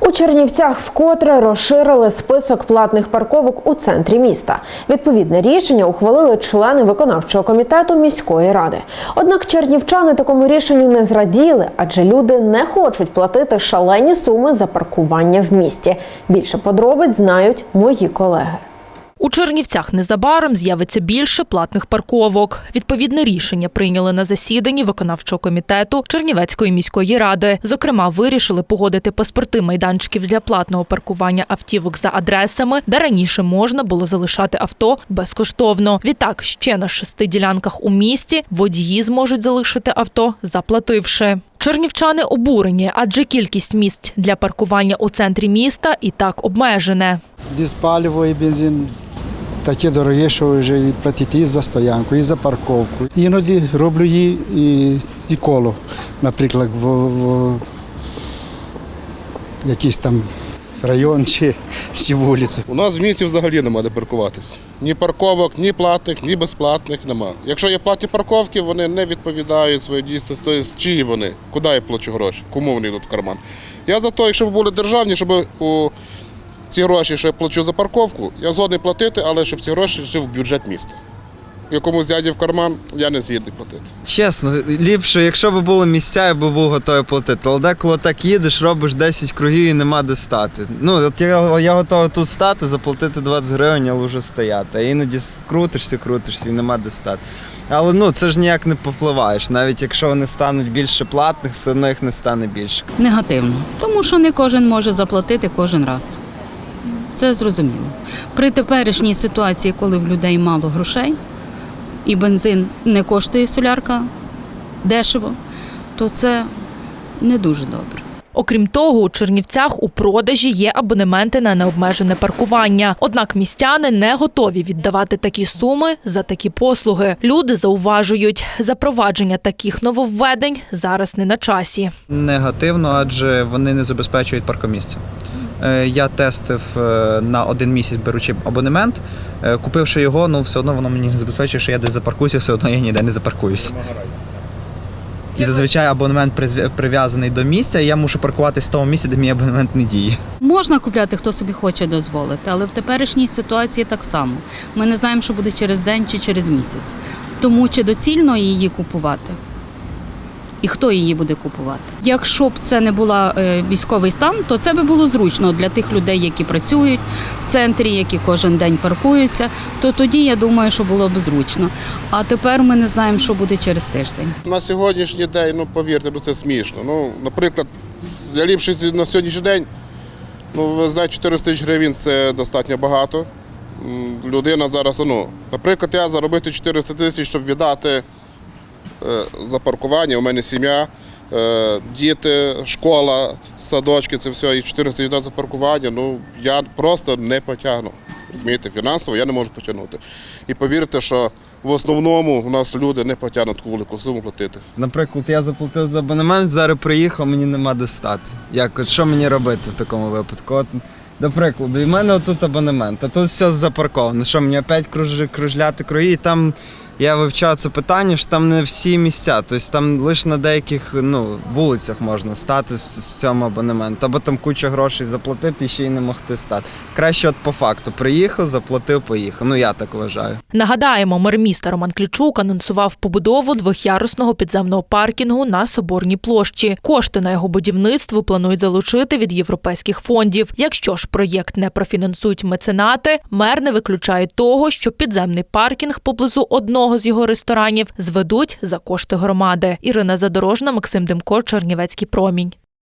У Чернівцях вкотре розширили список платних парковок у центрі міста. Відповідне рішення ухвалили члени виконавчого комітету міської ради. Однак чернівчани такому рішенню не зраділи, адже люди не хочуть платити шалені суми за паркування в місті. Більше подробиць знають мої колеги. У Чернівцях незабаром з'явиться більше платних парковок. Відповідне рішення прийняли на засіданні виконавчого комітету Чернівецької міської ради. Зокрема, вирішили погодити паспорти майданчиків для платного паркування автівок за адресами, де раніше можна було залишати авто безкоштовно. Відтак, ще на шести ділянках у місті водії зможуть залишити авто, заплативши. Чернівчани обурені, адже кількість місць для паркування у центрі міста і так обмежене. Диспаліво і бензин такі дорогі, що вже платити і за стоянку, і за парковку. Іноді роблю її і, і коло, наприклад, в, в якийсь там район чи, чи вулицю. У нас в місті взагалі нема де паркуватись. Ні парковок, ні платних, ні безплатних нема. Якщо є платні парковки, вони не відповідають своїй дійсності, тобто чиї вони, куди я плачу гроші, кому вони йдуть в карман. Я за те, якщо б були державні, щоб у ці гроші, що я плачу за парковку, я згодний платити, але щоб ці гроші йшли в бюджет міста. Якомусь дяді в карман я не згідний платити. Чесно, ліпше, якщо б були місця, я б був готовий платити. Але деколи так їдеш, робиш 10 кругів і нема де стати. Ну, от я, я готовий тут стати, заплатити 20 гривень, але вже стояти. А іноді крутишся, крутишся і нема де стати. Але ну це ж ніяк не попливаєш. Навіть якщо вони стануть більше платних, все одно їх не стане більше. Негативно, тому що не кожен може заплатити кожен раз. Це зрозуміло. При теперішній ситуації, коли в людей мало грошей, і бензин не коштує солярка дешево, то це не дуже добре. Окрім того, у Чернівцях у продажі є абонементи на необмежене паркування. Однак містяни не готові віддавати такі суми за такі послуги. Люди зауважують, запровадження таких нововведень зараз не на часі. Негативно, адже вони не забезпечують паркомісця. Е, Я тестив е, на один місяць, беручи абонемент. Е, Купивши його, ну все одно воно мені не забезпечує, що я десь запаркуюся, все одно я ніде не запаркуюсь. І зазвичай абонемент прив'язаний до місця, і я мушу паркуватись в тому місці, де мій абонемент не діє. Можна купляти, хто собі хоче дозволити, але в теперішній ситуації так само. Ми не знаємо, що буде через день чи через місяць. Тому чи доцільно її купувати? І хто її буде купувати? Якщо б це не була е, військовий стан, то це би було зручно для тих людей, які працюють в центрі, які кожен день паркуються. То тоді я думаю, що було б зручно. А тепер ми не знаємо, що буде через тиждень. На сьогоднішній день, ну повірте, ну це смішно. Ну, наприклад, я ліпше на сьогоднішній день, ну ви знаєте, 400 тисяч гривень це достатньо багато. Людина зараз, ну, наприклад, я заробити 400 тисяч, щоб віддати за паркування, у мене сім'я, е, діти, школа, садочки, це все, і 400 тисяч за паркування, ну я просто не потягну. Розумієте, фінансово я не можу потягнути. І повірте, що в основному у нас люди не потягнуть таку велику суму платити. Наприклад, я заплатив за абонемент, зараз приїхав, мені нема де стати. Як от що мені робити в такому випадку? От, до прикладу, мене тут абонемент, а тут все запарковано. Що мені опять кружляти круги, і там я вивчав це питання, що там не всі місця. Тобто там лише на деяких ну, вулицях можна стати в, цьому абонементу, або там куча грошей заплатити і ще й не могти стати. Краще, от по факту, приїхав, заплатив, поїхав. Ну я так вважаю. Нагадаємо, мер міста Роман Клічук анонсував побудову двохярусного підземного паркінгу на Соборній площі. Кошти на його будівництво планують залучити від європейських фондів. Якщо ж проєкт не профінансують меценати, мер не виключає того, що підземний паркінг поблизу одного з його ресторанів зведуть за кошти громади. Ірина Задорожна, Максим Демко, Чернівецький промінь.